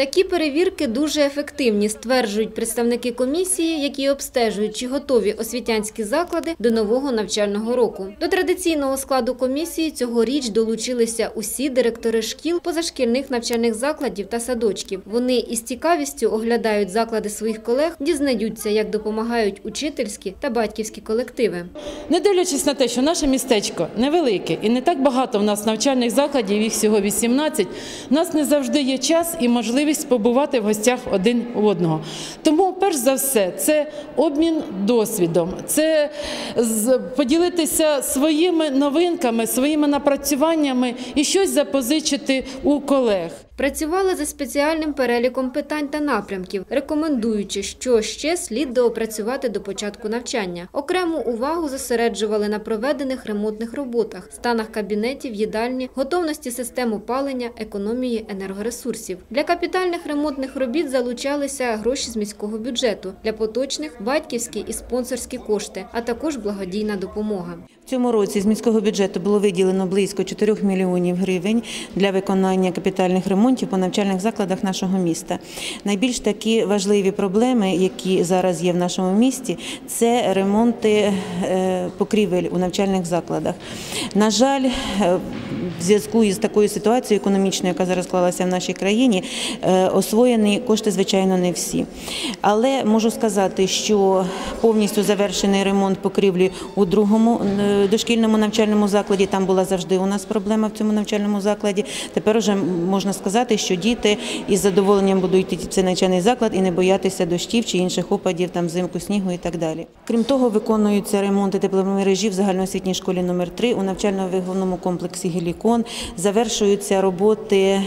Такі перевірки дуже ефективні, стверджують представники комісії, які обстежують, чи готові освітянські заклади до нового навчального року. До традиційного складу комісії цьогоріч долучилися усі директори шкіл, позашкільних навчальних закладів та садочків. Вони із цікавістю оглядають заклади своїх колег, дізнаються, як допомагають учительські та батьківські колективи. Не дивлячись на те, що наше містечко невелике і не так багато в нас навчальних закладів, їх всього 18, у нас не завжди є час і можливість побувати в гостях один у одного. Тому, перш за все, це обмін досвідом, це поділитися своїми новинками, своїми напрацюваннями і щось запозичити у колег. Працювали за спеціальним переліком питань та напрямків, рекомендуючи, що ще слід доопрацювати до початку навчання. Окрему увагу зосереджували на проведених ремонтних роботах, станах кабінетів, їдальні, готовності систем опалення, економії енергоресурсів. Для капітальних ремонтних робіт залучалися гроші з міського бюджету, для поточних батьківські і спонсорські кошти, а також благодійна допомога. В цьому році з міського бюджету було виділено близько 4 мільйонів гривень для виконання капітальних ремонтів по навчальних закладах нашого міста. Найбільш такі важливі проблеми, які зараз є в нашому місті, це ремонти е, покрівель у навчальних закладах. На жаль, е, в зв'язку із такою ситуацією економічною, яка зараз склалася в нашій країні, е, освоєні кошти, звичайно, не всі. Але можу сказати, що повністю завершений ремонт покрівлі у другому е, дошкільному навчальному закладі. Там була завжди у нас проблема в цьому навчальному закладі. Тепер вже можна сказати, що діти із задоволенням будуть йти в цей навчальний заклад і не боятися дощів чи інших опадів, там взимку снігу і так далі. Крім того, виконуються ремонти тепломережі в загальноосвітній школі номер 3 у навчально-виховному комплексі Гелікон. Завершуються роботи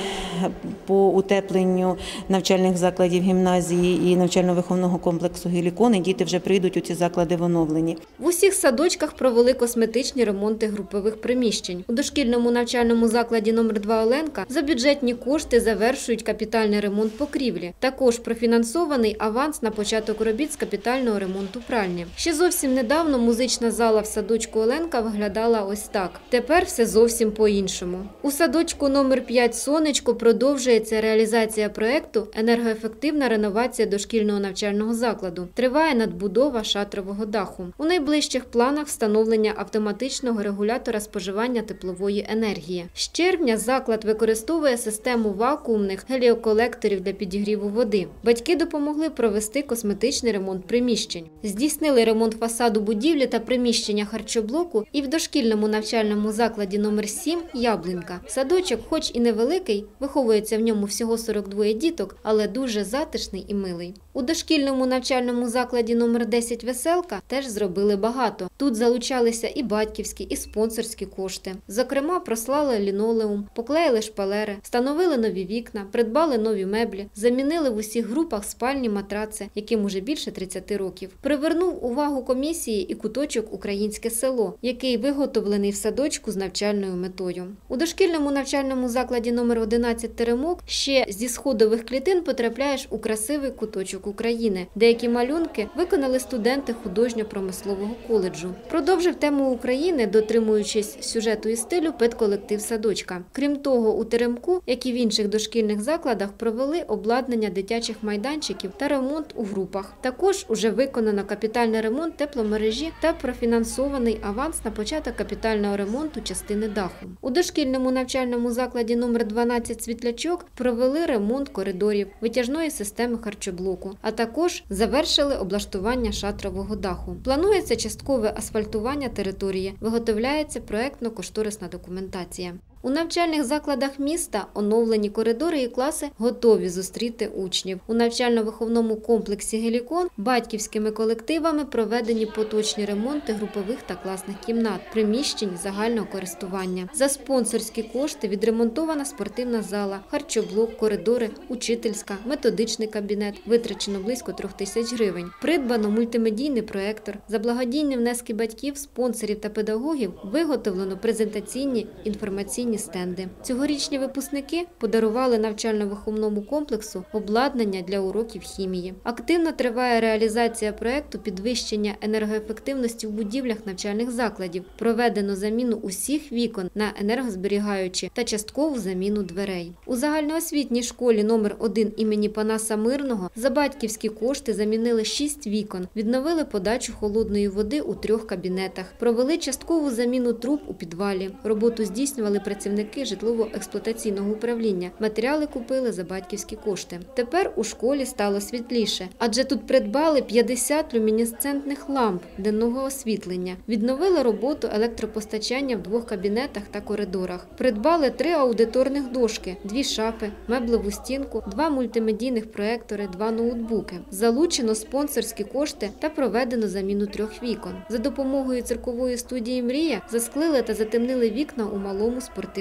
по утепленню навчальних закладів гімназії і навчально-виховного комплексу Гелікон. І діти вже прийдуть у ці заклади в оновлені. В усіх садочках провели косметичні ремонти групових приміщень. У дошкільному навчальному закладі номер 2 Оленка за бюджетні кошти завершують капітальний ремонт покрівлі. Також профінансований аванс на початок робіт з капітального ремонту пральні. Ще зовсім недавно музична зала в садочку Оленка виглядала ось так. Тепер все зовсім по-іншому. У садочку номер 5 Сонечко продовжується реалізація проекту енергоефективна реновація дошкільного навчального закладу. Триває надбудова шатрового даху. У найближчих планах встановлення автоматичного регулятора споживання теплової енергії. З червня заклад використовує систему вакуумних геліоколекторів для підігріву води. Батьки допомогли провести косметичний ремонт приміщень. Здійснили ремонт фасаду будівлі та приміщення харчоблоку і в дошкільному навчальному закладі номер 7 Яблунька. Садочок, хоч і невеликий, виховується в ньому всього 42 діток, але дуже затишний і милий. У дошкільному навчальному закладі номер 10 Веселка теж зробили багато. Тут залучалися і батьківські, і спонсорські кошти. Зокрема, прослали лінолеум, поклеїли шпалери, встановили нові вікна, придбали нові меблі, замінили в усіх групах спальні матраци, яким уже більше 30 років. Привернув увагу комісії і куточок Українське село, який виготовлений в садочку з навчальною метою. У дошкільному навчальному закладі номер 11 Теремок ще зі сходових клітин потрапляєш у красивий куточок України. Деякі малюнки виконали студенти художньо-промислового коледжу. Продовжив тему України, дотримуючись сюжету і стилю педколектив садочка. Крім того, у Теремку, як і в інших дошкільних закладах, провели обладнання дитячих майданчиків та ремонт у групах. Також уже виконано капітальний ремонт тепломережі та профінансований аванс на початок капітального ремонту частини даху. У дошкільному навчальному закладі номер 12 Світлячок провели ремонт коридорів, витяжної системи харчоблоку, а також завершили облаштування шатрового даху. Планується часткове асфальтування території, виготовляється проектно-кошторисна документація. У навчальних закладах міста оновлені коридори і класи готові зустріти учнів. У навчально-виховному комплексі Гелікон батьківськими колективами проведені поточні ремонти групових та класних кімнат, приміщень загального користування. За спонсорські кошти відремонтована спортивна зала, харчоблок, коридори, учительська, методичний кабінет. Витрачено близько трьох тисяч гривень. Придбано мультимедійний проектор. За благодійні внески батьків, спонсорів та педагогів виготовлено презентаційні інформаційні інформаційні стенди. Цьогорічні випускники подарували навчально-виховному комплексу обладнання для уроків хімії. Активно триває реалізація проекту підвищення енергоефективності в будівлях навчальних закладів. Проведено заміну усіх вікон на енергозберігаючі та часткову заміну дверей. У загальноосвітній школі номер 1 імені Панаса Мирного за батьківські кошти замінили 6 вікон, відновили подачу холодної води у трьох кабінетах, провели часткову заміну труб у підвалі. Роботу здійснювали працівники житлово-експлуатаційного управління. Матеріали купили за батьківські кошти. Тепер у школі стало світліше, адже тут придбали 50 люмінесцентних ламп денного освітлення, відновили роботу електропостачання в двох кабінетах та коридорах. Придбали три аудиторних дошки, дві шафи, меблеву стінку, два мультимедійних проектори, два ноутбуки. Залучено спонсорські кошти та проведено заміну трьох вікон. За допомогою циркової студії Мрія засклили та затемнили вікна у малому спортивному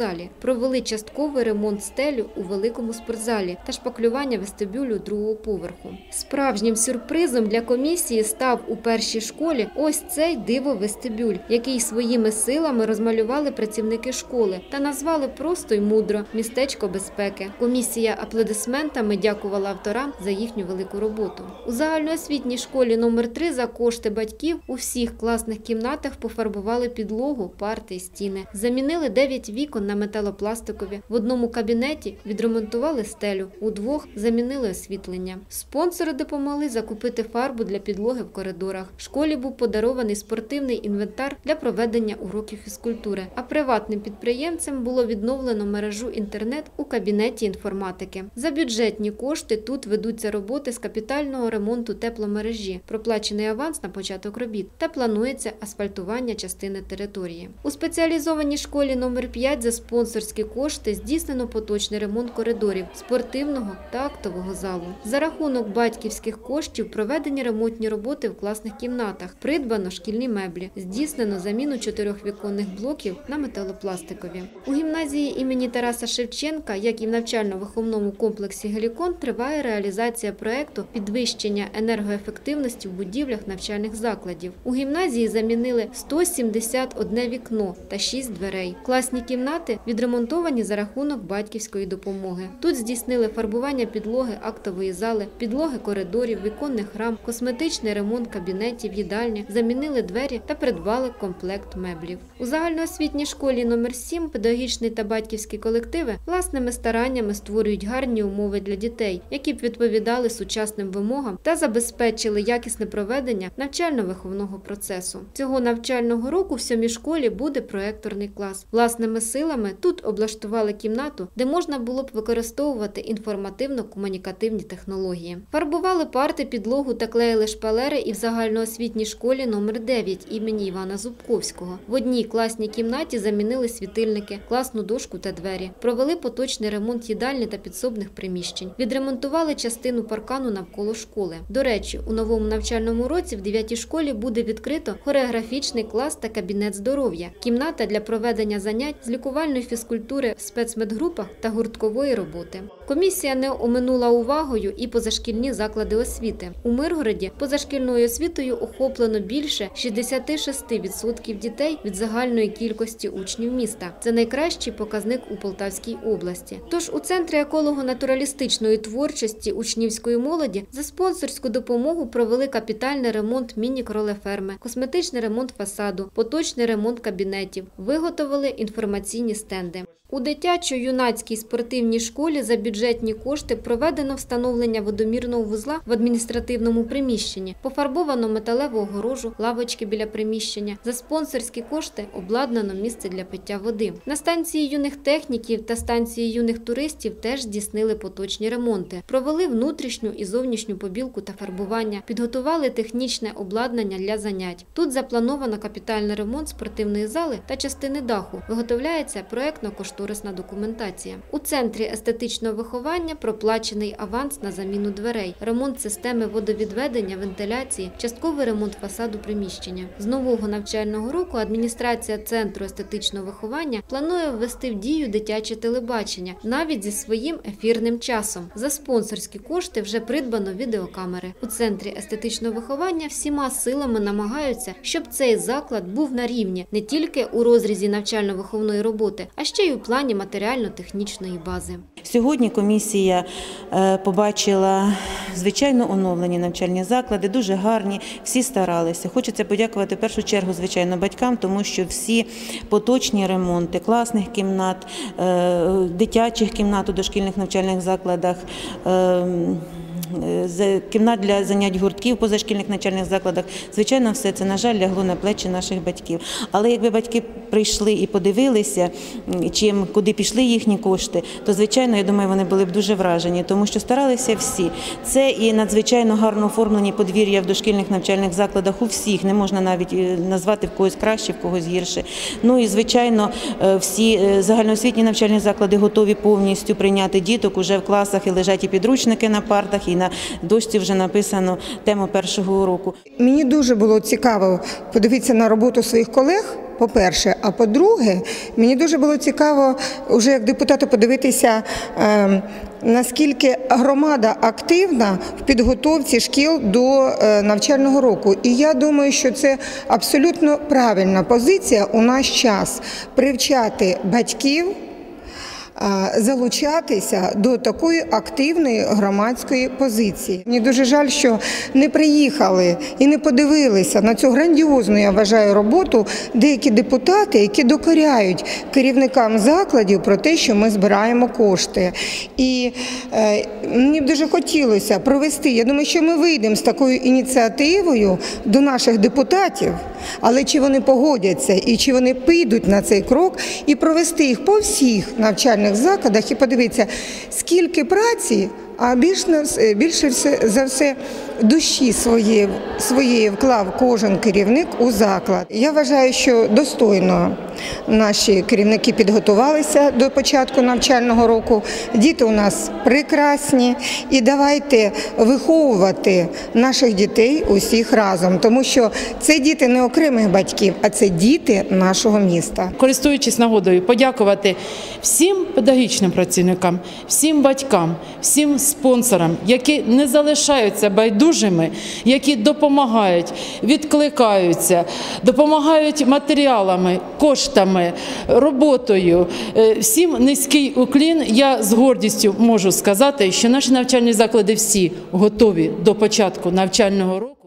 залі. Провели частковий ремонт стелю у великому спортзалі та шпаклювання вестибюлю другого поверху. Справжнім сюрпризом для комісії став у першій школі ось цей диво вестибюль, який своїми силами розмалювали працівники школи та назвали просто й мудро містечко безпеки. Комісія аплодисментами дякувала авторам за їхню велику роботу. У загальноосвітній школі номер 3 за кошти батьків у всіх класних кімнатах пофарбували підлогу, парти й стіни. Замінили 9 вікон на металопластикові. В одному кабінеті відремонтували стелю, у двох замінили освітлення. Спонсори допомогли закупити фарбу для підлоги в коридорах. В Школі був подарований спортивний інвентар для проведення уроків фізкультури. А приватним підприємцям було відновлено мережу інтернет у кабінеті інформатики. За бюджетні кошти тут ведуться роботи з капітального ремонту тепломережі, проплачений аванс на початок робіт та планується асфальтування частини території. У спеціалізованій школі номер 5 за спонсорські кошти здійснено поточний ремонт коридорів, спортивного та актового залу. За рахунок батьківських коштів проведені ремонтні роботи в класних кімнатах, придбано шкільні меблі, здійснено заміну чотирьох віконних блоків на металопластикові. У гімназії імені Тараса Шевченка, як і в навчально-виховному комплексі Гелікон, триває реалізація проекту підвищення енергоефективності в будівлях навчальних закладів. У гімназії замінили 171 вікно та 6 дверей. Класні кімнати відремонтовані за рахунок батьківської допомоги. Тут здійснили фарбування підлоги актової зали, підлоги коридорів, віконних рам, косметичний ремонт кабінетів, їдальні, замінили двері та придбали комплект меблів. У загальноосвітній школі номер 7 педагогічний та батьківські колективи власними стараннями створюють гарні умови для дітей, які б відповідали сучасним вимогам та забезпечили якісне проведення навчально-виховного процесу. Цього навчального року в сьомій школі буде проекторний клас. Власними силами тут облаштували кімнату, де можна було б використовувати інформативно-комунікативні технології. Фарбували парти, підлогу та клеїли шпалери і в загальноосвітній школі номер 9 імені Івана Зубковського. В одній класній кімнаті замінили світильники, класну дошку та двері. Провели поточний ремонт їдальні та підсобних приміщень. Відремонтували частину паркану навколо школи. До речі, у новому навчальному році в 9 школі буде відкрито хореографічний клас та кабінет здоров'я, кімната для проведення занять з лікувальної фізкультури в спецмедгрупах та гурткової роботи. Комісія не оминула увагою і позашкільні заклади освіти. У Миргороді позашкільною освітою охоплено більше 66% дітей від загальної кількості учнів міста. Це найкращий показник у Полтавській області. Тож у центрі еколого-натуралістичної творчості учнівської молоді за спонсорську допомогу провели капітальний ремонт міні-кролеферми, косметичний ремонт фасаду, поточний ремонт кабінетів, виготовили інформаційні стенди. У дитячо-юнацькій спортивній школі за бюджетні кошти проведено встановлення водомірного вузла в адміністративному приміщенні, пофарбовано металеву огорожу, лавочки біля приміщення. За спонсорські кошти обладнано місце для пиття води. На станції юних техніків та станції юних туристів теж здійснили поточні ремонти, провели внутрішню і зовнішню побілку та фарбування, підготували технічне обладнання для занять. Тут заплановано капітальний ремонт спортивної зали та частини даху. Виготовляється проектно-коштовна проектно-кошторисна документація. У центрі естетичного виховання проплачений аванс на заміну дверей, ремонт системи водовідведення, вентиляції, частковий ремонт фасаду приміщення. З нового навчального року адміністрація центру естетичного виховання планує ввести в дію дитяче телебачення навіть зі своїм ефірним часом. За спонсорські кошти вже придбано відеокамери. У центрі естетичного виховання всіма силами намагаються, щоб цей заклад був на рівні не тільки у розрізі навчально-виховної роботи, а ще й у плані матеріально-технічної бази. Сьогодні комісія е, побачила звичайно оновлені навчальні заклади, дуже гарні, всі старалися. Хочеться подякувати в першу чергу, звичайно, батькам, тому що всі поточні ремонти класних кімнат, е, дитячих кімнат у дошкільних навчальних закладах. е, Кімнат для занять гуртків позашкільних навчальних закладах. Звичайно, все це, на жаль, лягло на плечі наших батьків. Але якби батьки прийшли і подивилися, чим куди пішли їхні кошти, то звичайно, я думаю, вони були б дуже вражені, тому що старалися всі. Це і надзвичайно гарно оформлені подвір'я в дошкільних навчальних закладах у всіх. Не можна навіть е, назвати в когось краще, в когось гірше. Ну і звичайно, е, всі е, загальноосвітні навчальні заклади готові повністю прийняти діток. Уже в класах і лежать і підручники на партах, і на дошці вже написано тему першого уроку. Мені дуже було цікаво подивитися на роботу своїх колег. По-перше, а по-друге, мені дуже було цікаво вже як депутату подивитися, е, наскільки громада активна в підготовці шкіл до е, навчального року. І я думаю, що це абсолютно правильна позиція у наш час привчати батьків залучатися до такої активної громадської позиції. Мені дуже жаль, що не приїхали і не подивилися на цю грандіозну, я вважаю, роботу деякі депутати, які докоряють керівникам закладів про те, що ми збираємо кошти. І е, мені б дуже хотілося провести. Я думаю, що ми вийдемо з такою ініціативою до наших депутатів, але чи вони погодяться і чи вони підуть на цей крок і провести їх по всіх навчальних закладах. І подивитися, скільки праці, а більш більше за все душі своєї, своєї вклав кожен керівник у заклад. Я вважаю, що достойно наші керівники підготувалися до початку навчального року. Діти у нас прекрасні, і давайте виховувати наших дітей усіх разом, тому що це діти не окремих батьків, а це діти нашого міста. користуючись нагодою, подякувати всім педагогічним працівникам, всім батькам, всім спонсорам, які не залишаються байдужими, які допомагають, відкликаються, допомагають матеріалами, коштами, роботою. Е, Всім низький уклін. Я з гордістю можу сказати, що наші навчальні заклади всі готові до початку навчального року.